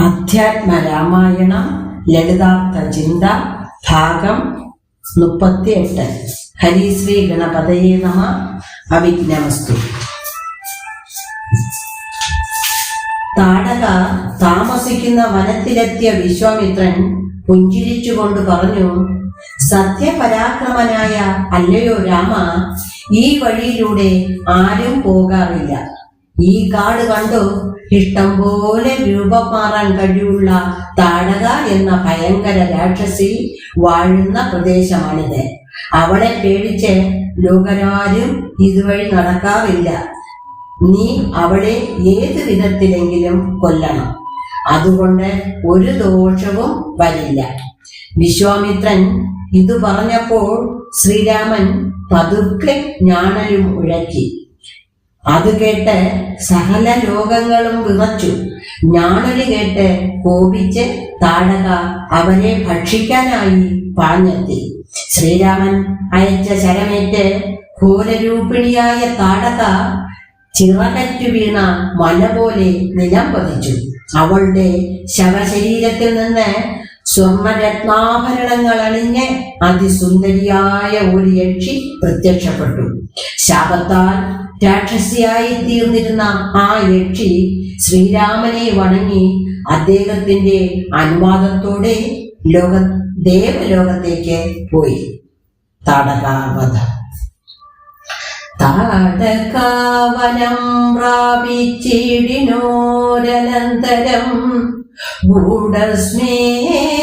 അധ്യാത്മ രാമായണം ലളിതാർത്ഥ ചിന്ത ഭാഗം മുപ്പത്തിയെട്ട്. ഹരിശ്രീ ഗണപതയെ നമ. അവിജ്ഞാസ്തു താടക താമസിക്കുന്ന വനത്തിലെത്തിയ വിശ്വാമിത്രൻ പുഞ്ചിരിച്ചുകൊണ്ട് പറഞ്ഞു സത്യപരാക്രമനായ അല്ലയോ രാമ ഈ വഴിയിലൂടെ ആരും പോകാറില്ല. ഈ കാട് കണ്ടു ഇഷ്ടം പോലെ രൂപം മാറാൻ കഴിവുള്ള താടക എന്ന ഭയങ്കര രാക്ഷസി വാഴുന്ന പ്രദേശമാണിത്. അവളെ പേടിച്ച് ലോകരാരും ഇതുവഴി നടക്കാറില്ല. നീ അവളെ ഏത് വിധത്തിലെങ്കിലും കൊല്ലണം. അതുകൊണ്ട് ഒരു ദോഷവും വരില്ല. വിശ്വാമിത്രൻ ഇത് പറഞ്ഞപ്പോൾ ശ്രീരാമൻ പതുക്കെ ഞാണലും ഉഴക്കി. അത് കേട്ട് സകല ലോകങ്ങളും വിറച്ചു ഞാണലി കേട്ട് കോപിച്ച് താടക അവരെ ഭക്ഷിക്കാനായി പാഞ്ഞെത്തി ശ്രീരാമൻ അയച്ച ശരമേറ്റ് ഘോരരൂപിണിയായ താടക ചിറകറ്റു വീണ മല പോലെ നിലം പതിച്ചു. അവളുടെ ശവശരീരത്തിൽ നിന്ന് സ്വർണരത്നാഭരണങ്ങൾ അണിഞ്ഞ് അതിസുന്ദരിയായ ഒരു യക്ഷി പ്രത്യക്ഷപ്പെട്ടു. ശാപത്താൽ രാക്ഷസിയായി തീർന്നിരുന്ന ആ യക്ഷി ശ്രീരാമനെ വണങ്ങി അദ്ദേഹത്തിന്റെ അനുവാദത്തോടെ ലോക ദേവലോകത്തേക്ക് പോയി. തടകാവധ. താടകാവനം പ്രാപിച്ചിടിനോരനന്തരം ഗൂഢസ്മേരവും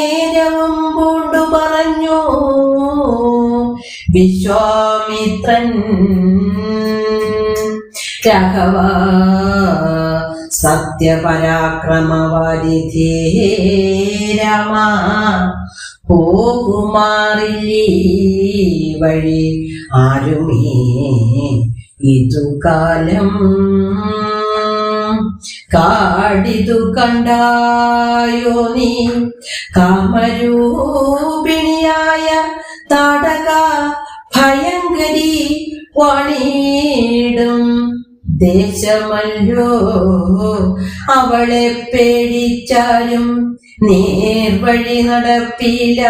രാഘവ സത്യപരാക്രമവാരിധേ രമ പോകുമാറില്ലീ വഴി? ആരുമേ ഇതു കാലം കാടിതു കണ്ടായോ നീ? കാമരൂപിണിയായ താടക ഭയങ്കരി വാണിടും. ദേശമല്ലോ അവളെ പേടിച്ചാലും നേർവഴി നടപ്പില്ല.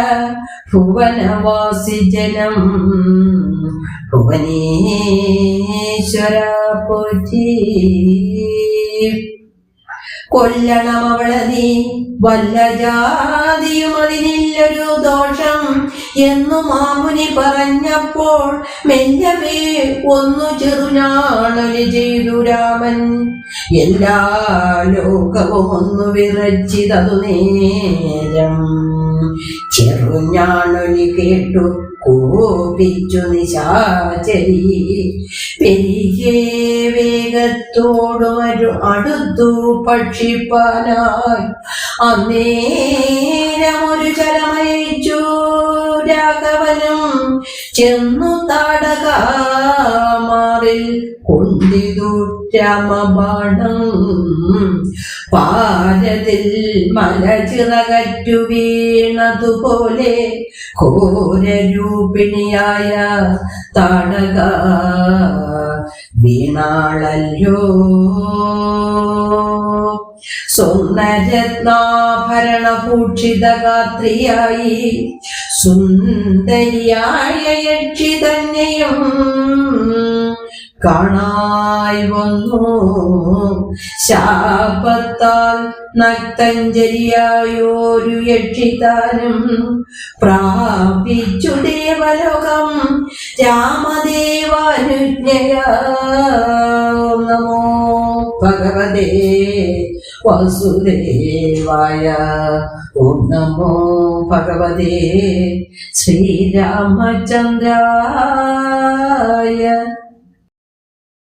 ഭുവനവാസി ജനം ഭുവനേശ്വര പോറ്റി. കൊല്ലണം അവളെ നീ വല്ല ജാതിയും അതിനില്ലൊരു ദോഷം എന്നു മാമുനി പറഞ്ഞപ്പോൾ മെല്ലവേ ഒന്നു ചെറുഞാണൽ ചെയ്തു രാമൻ. എല്ലാ ലോകവും ഒന്ന് വിറച്ചിതതു നേരം. ചെറുഞ്ഞാണൊലി കേട്ടു കോപിച്ചു നിശാചരി. പെരികെ വേഗത്തോടും ഒരു അടുത്തു പക്ഷിപ്പാനായി. അന്നേരം ഒരു ചലമയച്ചു രാഘവനും ചെന്നു താടകാമാറിൽ കൊണ്ടിതു രാമബാണം പാരതിൽ മലചിറകറ്റു വീണതുപോലെ ഘോരരൂപിണിയായ താടക വീണാളല്ലോ സ്വർണരത്നാഭരണഭൂഷിതഗാത്രിയായി സുന്ദരിയായ യക്ഷി തന്നെയും കാണായി വന്നു. ശാപത്താൽ നക്തഞ്ജലിയായോരു യക്ഷിതാനും പ്രാപിച്ചു ദേവലോകം രാമദേവാനുജ്ഞയ. നമോ ഭഗവതേ വസുദേവായ. ഓം നമോ ഭഗവതേ ശ്രീരാമചന്ദ്രായ.